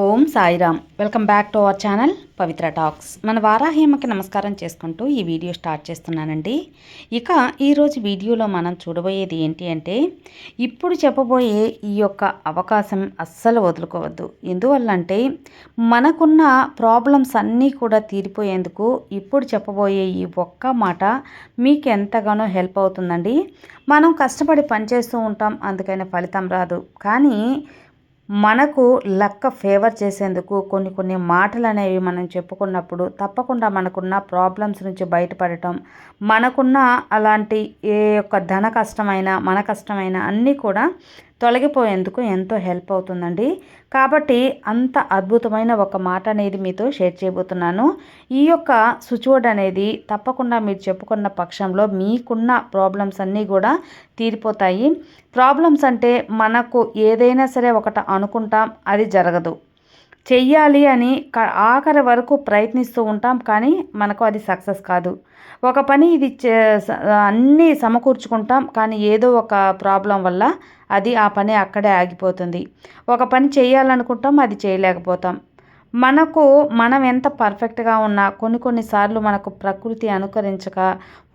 Om Sairam. Welcome back to our channel Pavitra talks. మన వారాహేమకి నమస్కారం చేసుకుంటూ ఈ వీడియో స్టార్ట్ చేస్తున్నానండి. ఇక ఈరోజు వీడియోలో మనం చూడబోయేది ఏంటి అంటే ఇప్పుడు చెప్పబోయే ఈ యొక్క అవకాశం అస్సలు వదులుకోవద్దు. ఎందువల్ల అంటే మనకున్న ప్రాబ్లమ్స్ అన్నీ కూడా తీరిపోయేందుకు ఇప్పుడు చెప్పబోయే ఈ ఒక్క మాట మీకు ఎంతగానో హెల్ప్ అవుతుందండి. మనం కష్టపడి పనిచేస్తూ ఉంటాం అందుకని ఫలితం రాదు. కానీ మనకు లక్క ఫేవర్ చేసేందుకు కొన్ని కొన్ని మాటలు అనేవి మనం చెప్పుకున్నప్పుడు తప్పకుండా మనకున్న ప్రాబ్లమ్స్ నుంచి బయటపడటం మనకున్న అలాంటి ఏ యొక్క ధన కష్టమైనా మన కష్టమైనా అన్నీ కూడా తొలగిపోయేందుకు ఎంతో హెల్ప్ అవుతుందండి. కాబట్టి అంత అద్భుతమైన ఒక మాట అనేది మీతో షేర్ చేయబోతున్నాను. ఈ యొక్క సుచోడ్ అనేది తప్పకుండా మీరు చెప్పుకున్న పక్షంలో మీకున్న ప్రాబ్లమ్స్ అన్నీ కూడా తీరిపోతాయి. ప్రాబ్లమ్స్ అంటే మనకు ఏదైనా సరే ఒకటి అనుకుంటాం అది జరగదు. చెయ్యాలి అని ఆఖరి వరకు ప్రయత్నిస్తూ ఉంటాం కానీ మనకు అది సక్సెస్ కాదు. ఒక పని ఇది అన్నీ సమకూర్చుకుంటాం కానీ ఏదో ఒక ప్రాబ్లం వల్ల అది ఆ పని అక్కడే ఆగిపోతుంది. ఒక పని చేయాలనుకుంటాం అది చేయలేకపోతాం. మనకు మనం ఎంత పర్ఫెక్ట్గా ఉన్నా కొన్ని కొన్నిసార్లు మనకు ప్రకృతి అనుకరించక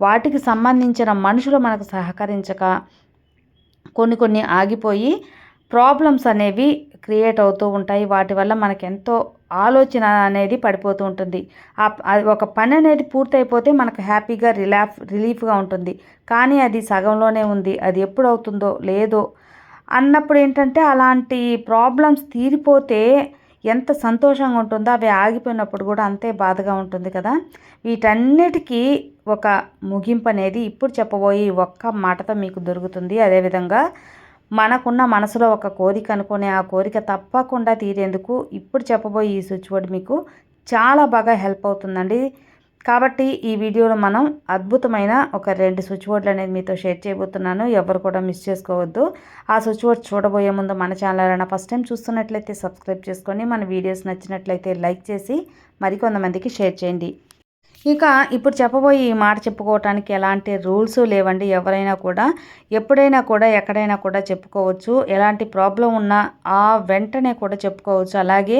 వాటికి సంబంధించిన మనుషులు మనకు సహకరించక కొన్ని కొన్ని ఆగిపోయి ప్రాబ్లమ్స్ అనేవి క్రియేట్ అవుతూ ఉంటాయి. వాటి వల్ల మనకు ఎంతో ఆలోచన అనేది పడిపోతూ ఉంటుంది. ఒక పని అనేది పూర్తయిపోతే మనకు హ్యాపీగా రిలాఫ్ రిలీఫ్గా ఉంటుంది. కానీ అది సగంలోనే ఉంది. అది ఎప్పుడు అవుతుందో లేదో అన్నప్పుడు ఏంటంటే అలాంటి ప్రాబ్లమ్స్ తీరిపోతే ఎంత సంతోషంగా ఉంటుందో అవి ఆగిపోయినప్పుడు కూడా అంతే బాధగా ఉంటుంది కదా. వీటన్నిటికీ ఒక ముగింపు అనేది ఇప్పుడు చెప్పబోయే ఒక్క మాటతో మీకు దొరుకుతుంది. అదేవిధంగా మనకున్న మనసులో ఒక కోరిక అనుకునే ఆ కోరిక తప్పకుండా తీరేందుకు ఇప్పుడు చెప్పబోయే ఈ స్విచ్ బోర్డ్ మీకు చాలా బాగా హెల్ప్ అవుతుందండి. కాబట్టి ఈ వీడియోలో మనం అద్భుతమైన ఒక రెండు స్విచ్ బోర్డులు అనేది మీతో షేర్ చేయబోతున్నాను. ఎవరు కూడా మిస్ చేసుకోవద్దు. ఆ స్విచ్ బోర్డ్ చూడబోయే ముందు మన ఛానల్ అయినా ఫస్ట్ టైం చూస్తున్నట్లయితే సబ్స్క్రైబ్ చేసుకొని మన వీడియోస్ నచ్చినట్లయితే లైక్ చేసి మరికొంతమందికి షేర్ చేయండి. ఇక ఇప్పుడు చెప్పబోయే ఈ మాట చెప్పుకోవటానికి ఎలాంటి రూల్స్ లేవండి. ఎవరైనా కూడా ఎప్పుడైనా కూడా ఎక్కడైనా కూడా చెప్పుకోవచ్చు. ఎలాంటి ప్రాబ్లం ఉన్నా ఆ వెంటనే కూడా చెప్పుకోవచ్చు. అలాగే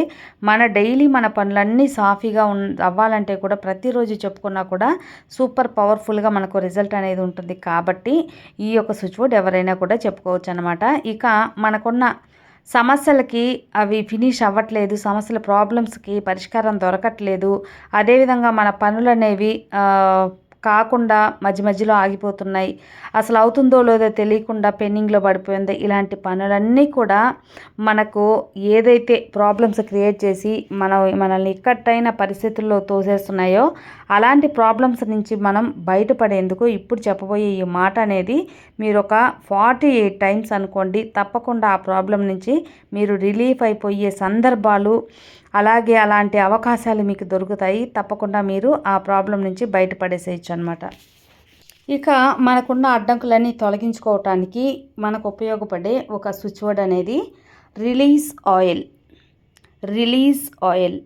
మన డైలీ మన పనులన్నీ సాఫీగా ఉన్ అవ్వాలంటే కూడా ప్రతిరోజు చెప్పుకున్నా కూడా సూపర్ పవర్ఫుల్గా మనకు రిజల్ట్ అనేది ఉంటుంది. కాబట్టి ఈ యొక్క స్విచ్ బోర్డ్ ఎవరైనా కూడా చెప్పుకోవచ్చు అనమాట ఇక మనకున్న సమస్యలకి అవి ఫినిష్ అవ్వట్లేదు సమస్యల ప్రాబ్లమ్స్కి పరిష్కారం దొరకట్లేదు. అదేవిధంగా మన పనులు అనేవి కాకుండా మధ్య మధ్యలో ఆగిపోతున్నాయి. అసలు అవుతుందో లేదో తెలియకుండా పెండింగ్లో పడిపోయింది. ఇలాంటి పనులన్నీ కూడా మనకు ఏదైతే ప్రాబ్లమ్స్ క్రియేట్ చేసి మన మనల్ని ఇక్కట్టైన పరిస్థితుల్లో తోసేస్తున్నాయో అలాంటి ప్రాబ్లమ్స్ నుంచి మనం బయటపడేందుకు ఇప్పుడు చెప్పబోయే ఈ మాట అనేది మీరు ఒక ఫార్టీ ఎయిట్ టైమ్స్ అనుకోండి. తప్పకుండా ఆ ప్రాబ్లం నుంచి మీరు రిలీఫ్ అయిపోయే సందర్భాలు అలాగే అలాంటి అవకాశాలు మీకు దొరుకుతాయి. తప్పకుండా మీరు ఆ ప్రాబ్లం నుంచి బయటపడేసేయచ్చు. అనమాట ఇక మనకున్న అడ్డంకులన్నీ తొలగించుకోవటానికి మనకు ఉపయోగపడే ఒక స్విచ్ వర్డ్ అనేది release oil. Release oil.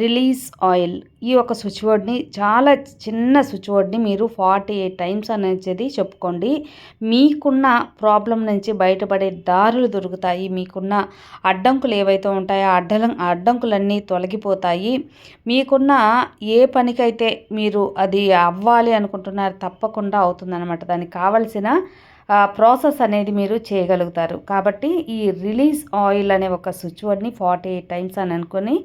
Release oil. ఈ యొక్క స్విచ్ బోర్డ్ని చాలా చిన్న స్విచ్ బోర్డ్ని మీరు ఫార్టీ ఎయిట్ టైమ్స్ అనేది చెప్పుకోండి. మీకున్న ప్రాబ్లం నుంచి బయటపడే దారులు దొరుకుతాయి. మీకున్న అడ్డంకులు ఏవైతే ఉంటాయో అడ్డల అడ్డంకులన్నీ తొలగిపోతాయి. మీకున్న ఏ పనికైతే మీరు అది అవ్వాలి అనుకుంటున్నారు తప్పకుండా అవుతుందన్నమాట. దానికి కావలసిన ప్రాసెస్ అనేది మీరు చేయగలుగుతారు. కాబట్టి ఈ రిలీజ్ ఆయిల్ అనే ఒక స్విచ్ వర్డ్ని ఫార్టీ ఎయిట్ టైమ్స్ అని అనుకొని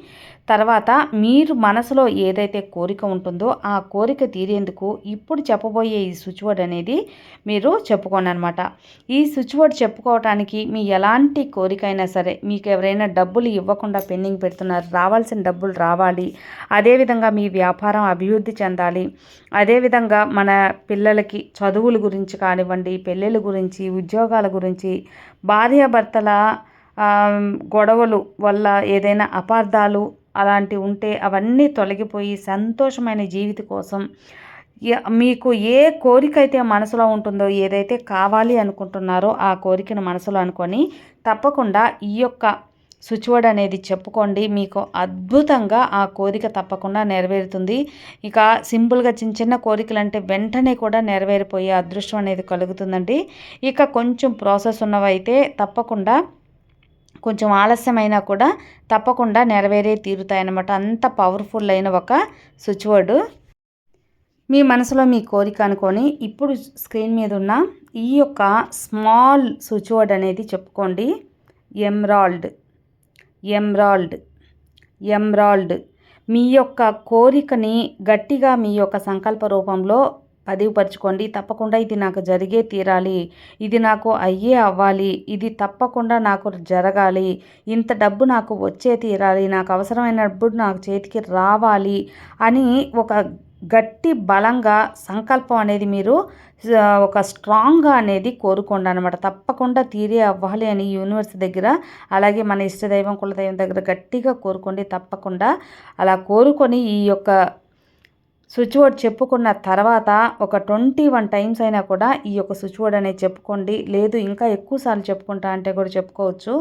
తర్వాత మీరు మనసులో ఏదైతే కోరిక ఉంటుందో ఆ కోరిక తీరేందుకు ఇప్పుడు చెప్పబోయే ఈ స్విచ్ వర్డ్ అనేది మీరు చెప్పుకోండి అనమాట ఈ స్విచ్ వర్డ్ చెప్పుకోవటానికి మీ ఎలాంటి కోరిక అయినా సరే మీకు ఎవరైనా డబ్బులు ఇవ్వకుండా పెండింగ్ పెడుతున్నారు రావాల్సిన డబ్బులు రావాలి అదేవిధంగా మీ వ్యాపారం అభివృద్ధి చెందాలి అదేవిధంగా మన పిల్లలకి చదువుల గురించి కానివ్వండి పెళ్ళి పెళ్ళిళ్ళ గురించి ఉద్యోగాల గురించి భార్యాభర్తల గొడవలు వల్ల ఏదైనా అపార్థాలు అలాంటివి ఉంటే అవన్నీ తొలగిపోయి సంతోషమైన జీవిత కోసం మీకు ఏ కోరిక అయితే మనసులో ఉంటుందో ఏదైతే కావాలి అనుకుంటున్నారో ఆ కోరికను మనసులో అనుకొని తప్పకుండా ఈ యొక్క స్విచ్ వర్డ్ అనేది చెప్పుకోండి మీకు అద్భుతంగా ఆ కోరిక తప్పకుండా నెరవేరుతుంది. ఇక సింపుల్గా చిన్న చిన్న కోరికలు అంటే వెంటనే కూడా నెరవేరిపోయే అదృష్టం అనేది కలుగుతుందండి. ఇక కొంచెం ప్రాసెస్ ఉన్నవైతే తప్పకుండా కొంచెం ఆలస్యమైనా కూడా తప్పకుండా నెరవేరే తీరుతాయన్నమాట. అంత పవర్ఫుల్ అయిన ఒక స్విచ్ వర్డ్ మీ మనసులో మీ కోరిక అనుకొని ఇప్పుడు స్క్రీన్ మీద ఉన్న ఈ యొక్క స్మాల్ స్విచ్ వర్డ్ అనేది చెప్పుకోండి ఎమ్రాల్డ్. ఎమ్రాల్డ్. ఎమ్రాల్డ్. మీ యొక్క కోరికని గట్టిగా మీ యొక్క సంకల్ప రూపంలో పదివుపరచుకోండి. తప్పకుండా ఇది నాకు జరిగే తీరాలి. ఇది నాకు అయ్యే అవ్వాలి. ఇది తప్పకుండా నాకు జరగాలి. ఇంత డబ్బు నాకు వచ్చే తీరాలి. నాకు అవసరమైన డబ్బు నాకు చేతికి రావాలి అని ఒక గట్టి బలంగా సంకల్పం అనేది మీరు ఒక స్ట్రాంగ్గా అనేది కోరుకోండి అనమాట తప్పకుండా తీరే అవ్వాలి అని యూనివర్స్ దగ్గర అలాగే మన ఇష్టదైవం కులదైవం దగ్గర గట్టిగా కోరుకోండి తప్పకుండా. అలా కోరుకొని ఈ యొక్క స్విచ్ బోర్డ్ చెప్పుకున్న తర్వాత ఒక ట్వంటీ వన్ టైమ్స్ అయినా కూడా ఈ యొక్క స్విచ్ బోర్డ్ అనేది చెప్పుకోండి. లేదు ఇంకా ఎక్కువసార్లు చెప్పుకుంటా అంటే కూడా చెప్పుకోవచ్చు.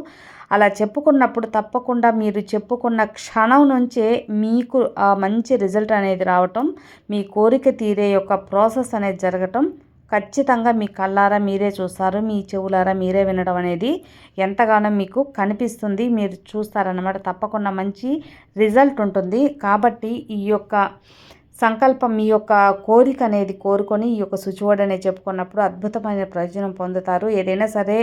అలా చెప్పుకున్నప్పుడు తప్పకుండా మీరు చెప్పుకున్న క్షణం నుంచే మీకు ఆ మంచి రిజల్ట్ అనేది రావటం మీ కోరిక తీరే యొక్క ప్రాసెస్ అనేది జరగటం ఖచ్చితంగా మీ కళ్ళారా మీరే చూస్తారు మీ చెవులారా మీరే వినడం అనేది ఎంతగానో మీకు కనిపిస్తుంది. మీరు చూస్తారన్నమాట. తప్పకుండా మంచి రిజల్ట్ ఉంటుంది. కాబట్టి ఈ యొక్క సంకల్పం మీ యొక్క కోరిక అనేది కోరుకొని ఈ యొక్క సుచువడ్ అనేది చెప్పుకున్నప్పుడు అద్భుతమైన ప్రయోజనం పొందుతారు. ఏదైనా సరే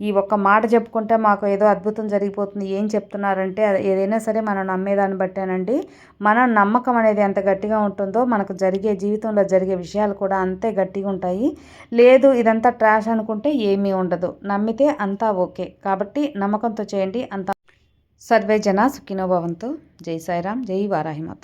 ఈ ఒక్క మాట చెప్పుకుంటే మాకు ఏదో అద్భుతం జరిగిపోతుంది. ఏం చెప్తున్నారంటే ఏదైనా సరే మనం నమ్మేదాన్ని బట్టేనండి. మన నమ్మకం అనేది ఎంత గట్టిగా ఉంటుందో మనకు జరిగే జీవితంలో జరిగే విషయాలు కూడా అంతే గట్టిగా ఉంటాయి. లేదు ఇదంతా ట్రాష్ అనుకుంటే ఏమీ ఉండదు. నమ్మితే అంతా ఓకే. కాబట్టి నమ్మకంతో చేయండి. అంత సర్వే జన సుఖినోభవంతో జై సాయిరామ్. జై వారాహిమాత.